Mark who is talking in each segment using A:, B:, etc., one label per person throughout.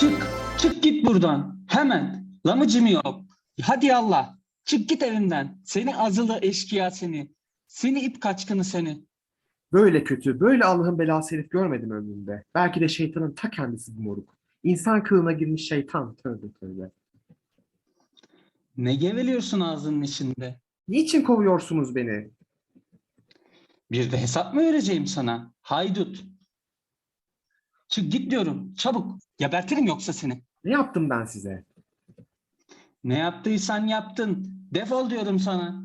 A: Çık, çık git buradan. Hemen. Lamıcım yok. Hadi Allah. Çık git evimden. Seni azılı eşkıya seni. Seni ip kaçkını seni.
B: Böyle kötü, böyle Allah'ın belası herif görmedim ömrümde. Belki de şeytanın ta kendisi bu moruk. İnsan kılığına girmiş şeytan. Tövbe tövbe.
A: Ne geveliyorsun ağzının içinde?
B: Niçin kovuyorsunuz beni?
A: Bir de hesap mı vereceğim sana? Haydut. Çık git diyorum. Çabuk. Gebertirim yoksa seni.
B: Ne yaptım ben size?
A: Ne yaptıysan yaptın. Defol diyorum sana.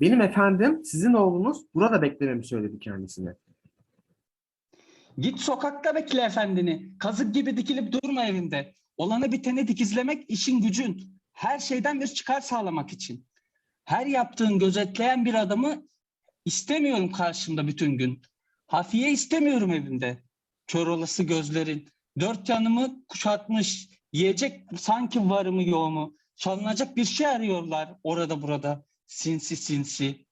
B: Benim efendim, sizin oğlunuz burada beklememi söyledi kendisine.
A: Git sokakta bekle efendini. Kazık gibi dikilip durma evinde. Olanı biteni dikizlemek işin gücün. Her şeyden bir çıkar sağlamak için. Her yaptığın gözetleyen bir adamı istemiyorum karşımda bütün gün. Hafiye istemiyorum evimde. Kör olası gözlerin. Dört yanımı kuşatmış. Yiyecek sanki varımı yoğumu. Çalınacak bir şey arıyorlar orada burada. Sinsi sinsi.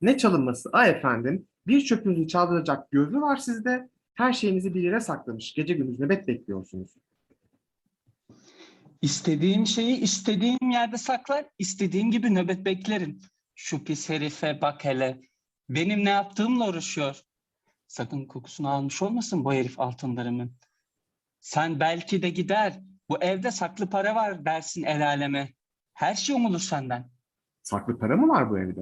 B: Ne çalınması? Ay efendim, bir çöpünüzü çaldıracak gözü var sizde. Her şeyinizi bir yere saklamış. Gece gündüz nöbet bekliyorsunuz.
A: İstediğim şeyi istediğim yerde saklar, istediğim gibi nöbet beklerim. Şu pis herife bak hele. Benim ne yaptığımla uğraşıyor. Sakın kokusunu almış olmasın bu herif altınlarımın. Sen belki de gider, bu evde saklı para var dersin el aleme. Her şey umulur senden.
B: Saklı para mı var bu evde?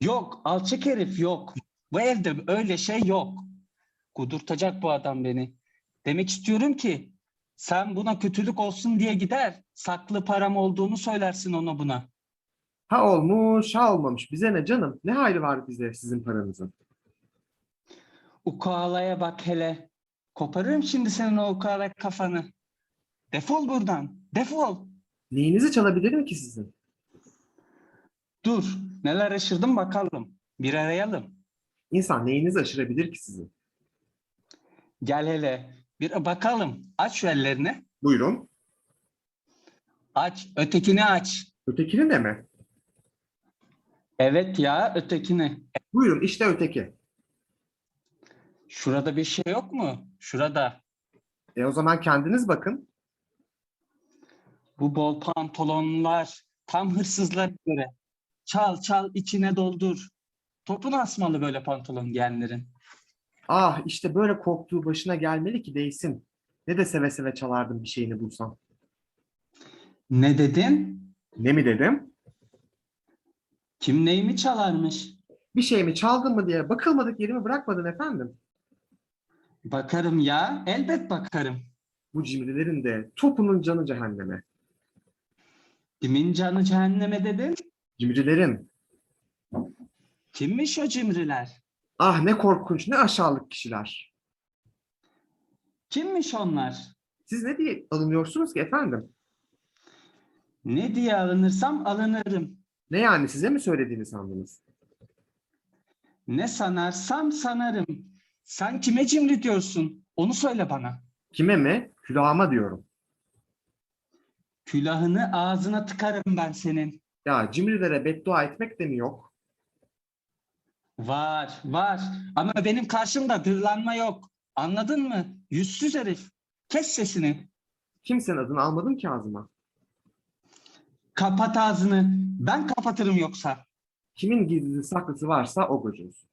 A: Yok, alçak herif yok. Bu evde öyle şey yok. Kudurtacak bu adam beni. Demek istiyorum ki sen buna kötülük olsun diye gider. Saklı param olduğunu söylersin ona buna.
B: Ha olmuş, ha olmamış. Bize ne canım? Ne hayrı var bize sizin paranızın?
A: Ukalaya bak hele. Koparırım şimdi senin o ukala kafanı. Defol buradan. Defol.
B: Neyinizi çalabilirim ki sizin?
A: Dur. Neler aşırdım bakalım. Bir arayalım.
B: İnsan neyinizi aşırabilir ki sizin?
A: Gel hele. Bir bakalım. Aç şu ellerini.
B: Buyurun.
A: Aç. Ötekini aç.
B: Ötekini de mi?
A: Evet ya ötekini.
B: Buyurun işte öteki.
A: Şurada bir şey yok mu? Şurada.
B: E o zaman kendiniz bakın.
A: Bu bol pantolonlar tam hırsızlara göre. Çal çal içine doldur. Topun asmalı böyle pantolon giyenlerin.
B: Ah işte böyle korktuğu başına gelmeli ki değsin. Ne de seve seve çalardım bir şeyini bulsam.
A: Ne dedin?
B: Ne mi dedim?
A: Kim neyimi çalarmış?
B: Bir şey mi çaldın mı diye bakılmadık yerimi bırakmadın efendim.
A: Bakarım ya. Elbet bakarım.
B: Bu cimrilerin de topunun canı cehenneme.
A: Kimin canı cehenneme dedin?
B: Cimrilerin.
A: Kimmiş o cimriler?
B: Ah ne korkunç ne aşağılık kişiler.
A: Kimmiş onlar?
B: Siz ne diye alınıyorsunuz ki efendim?
A: Ne diye alınırsam alınırım.
B: Ne yani size mi söylediğini sandınız?
A: Ne sanarsam sanarım. Sen kime cimri diyorsun? Onu söyle bana.
B: Kime mi? Külahıma diyorum.
A: Külahını ağzına tıkarım ben senin.
B: Ya cimrilere beddua etmek de mi yok?
A: Var, var. Ama benim karşımda dırlanma yok. Anladın mı? Yüzsüz herif. Kes sesini.
B: Kimsenin adını almadım ki ağzıma.
A: Kapat ağzını. Ben kapatırım yoksa.
B: Kimin gizlisi saklısı varsa o gocunsun.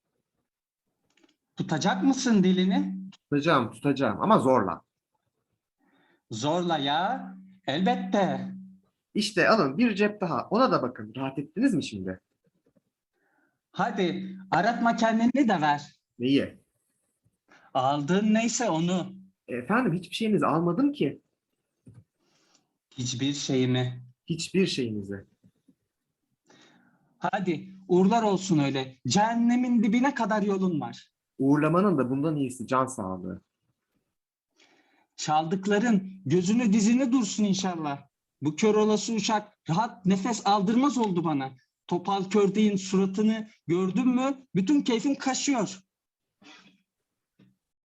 A: Tutacak mısın dilini?
B: Tutacağım tutacağım ama zorla.
A: Zorla ya. Elbette.
B: İşte alın bir cep daha. Ona da bakın. Rahat ettiniz mi şimdi?
A: Hadi aratma kendini de ver.
B: Neyi?
A: Aldığın neyse onu.
B: Efendim hiçbir şeyinizi almadım ki.
A: Hiçbir şeyimi.
B: Hiçbir şeyinizi.
A: Hadi uğurlar olsun öyle. Cehennemin dibine kadar yolun var.
B: Uğurlamanın da bundan iyisi can sağlığı.
A: Çaldıkların gözünü dizini dursun inşallah. Bu kör olası uşak rahat nefes aldırmaz oldu bana. Topal kör deyin suratını gördün mü bütün keyfim kaşıyor.